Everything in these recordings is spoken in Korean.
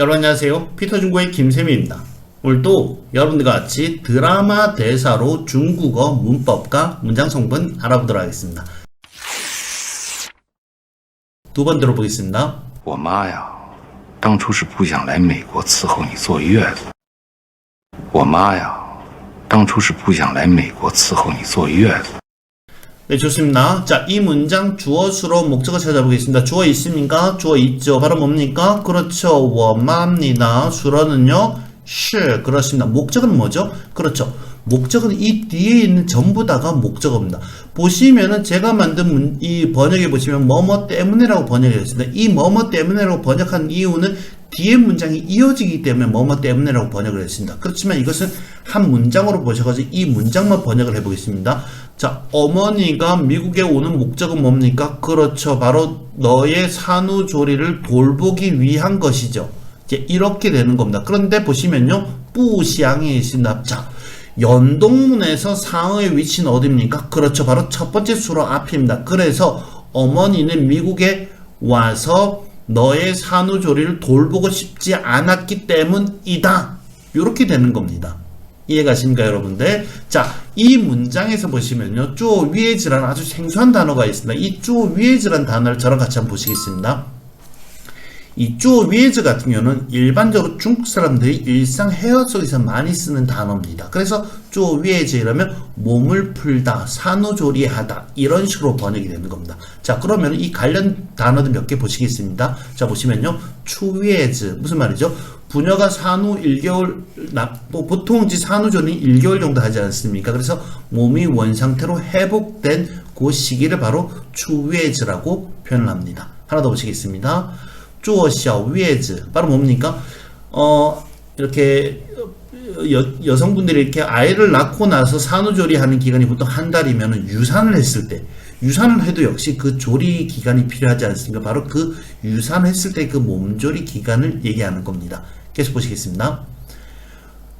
여러분 안녕하세요. 피터중국의 김세미입니다. 오늘도 여러분들과 같이 드라마 대사로 중국어 문법과 문장 성분 알아보도록 하겠습니다. 두 번 들어보겠습니다. 我妈呀，当初是不想来美国伺候你坐月子。我妈呀，当初是不想来美国伺候你坐月子。 네, 좋습니다. 자, 이 문장 주어 수로 목적어 찾아보겠습니다. 주어 있습니까? 주어 있죠. 바로 뭡니까? 그렇죠. 워마입니다. 수로는요, 시. 그렇습니다. 목적은 뭐죠? 그렇죠. 목적은 이 뒤에 있는 전부 다가 목적어입니다. 보시면은 제가 만든 문, 이 번역에 보시면 뭐뭐 때문에라고 번역했습니다. 이 뭐뭐 때문에라고 번역한 이유는 뒤에 문장이 이어지기 때문에 뭐뭐 때문에라고 번역을 했습니다. 그렇지만 이것은 한 문장으로 보셔가지고 이 문장만 번역을 해보겠습니다. 자, 어머니가 미국에 오는 목적은 뭡니까? 그렇죠. 바로 너의 산후조리를 돌보기 위한 것이죠. 이렇게 되는 겁니다. 그런데 보시면요. 뿌시양이 있습니다. 자, 연동문에서 상어의 위치는 어디입니까? 그렇죠. 바로 첫 번째 수로 앞입니다. 그래서 어머니는 미국에 와서 너의 산후조리를 돌보고 싶지 않았기 때문이다. 이렇게 되는 겁니다. 이해가십니까, 여러분들? 자, 이 문장에서 보시면요. 쪼 위에즈라는 아주 생소한 단어가 있습니다. 이 쪼 위에즈라는 단어를 저랑 같이 한번 보시겠습니다. 이쪼 위에즈 같은 경우는 일반적으로 중국 사람들이 일상 회화 속에서 많이 쓰는 단어입니다. 그래서 쪼 위에즈 이러면 몸을 풀다, 산후조리하다 이런 식으로 번역이 되는 겁니다. 자 그러면 이 관련 단어들 몇 개 보시겠습니다. 자 보시면요, 추위에즈 무슨 말이죠? 부녀가 산후 1개월, 나, 뭐 보통 이제 산후조리는 1개월 정도 하지 않습니까? 그래서 몸이 원상태로 회복된 그 시기를 바로 추위에즈라고 표현을 합니다. 하나 더 보시겠습니다. 쪼어샤 위에즈 바로 뭡니까? 어 이렇게 여, 여성분들이 이렇게 아이를 낳고 나서 산후조리하는 기간이 보통 한 달이면 유산을 했을 때 유산을 해도 역시 그 조리 기간이 필요하지 않습니까? 바로 그 유산했을 때 그 몸조리 기간을 얘기하는 겁니다. 계속 보시겠습니다.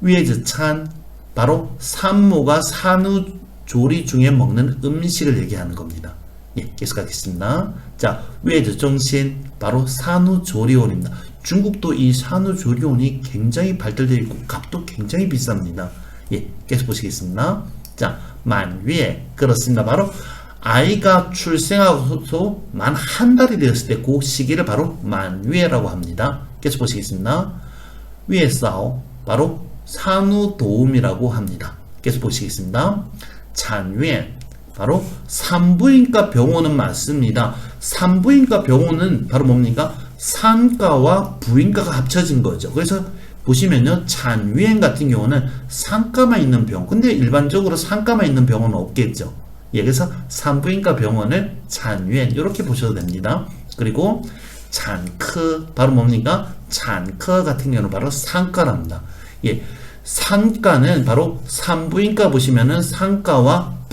위에즈 찬 바로 산모가 산후조리 중에 먹는 음식을 얘기하는 겁니다. 예, 계속 가겠습니다. 자, 위에즈 정신 바로 산후조리원입니다. 중국도 이 산후조리원이 굉장히 발달되어 있고 값도 굉장히 비쌉니다. 예, 계속 보시겠습니다. 자, 만위에 그렇습니다. 바로 아이가 출생하고서 만 한 달이 되었을 때 그 시기를 바로 만위에라고 합니다. 계속 보시겠습니다. 위에 싸오 바로 산후도움이라고 합니다. 계속 보시겠습니다. 잔위엔 바로 산부인과 병원은 맞습니다. 산부인과 병원은 바로 뭡니까? 산과와 부인과가 합쳐진 거죠. 그래서 보시면요, 잔위엔 같은 경우는 산과만 있는 병. 근데 일반적으로 산과만 있는 병원은 없겠죠. 예, 그래서 산부인과 병원을 잔위엔 이렇게 보셔도 됩니다. 그리고 잔크 바로 뭡니까? 잔크 같은 경우는 바로 산과랍니다. 예, 산과는 바로 산부인과 보시면은 산과와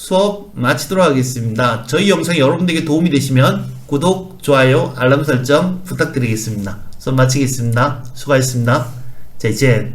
수업 마치도록 하겠습니다. 저희 영상이 여러분들에게 도움이 되시면 구독, 좋아요, 알람 설정 부탁드리겠습니다. 수업 마치겠습니다. 수고하셨습니다. 자, 이제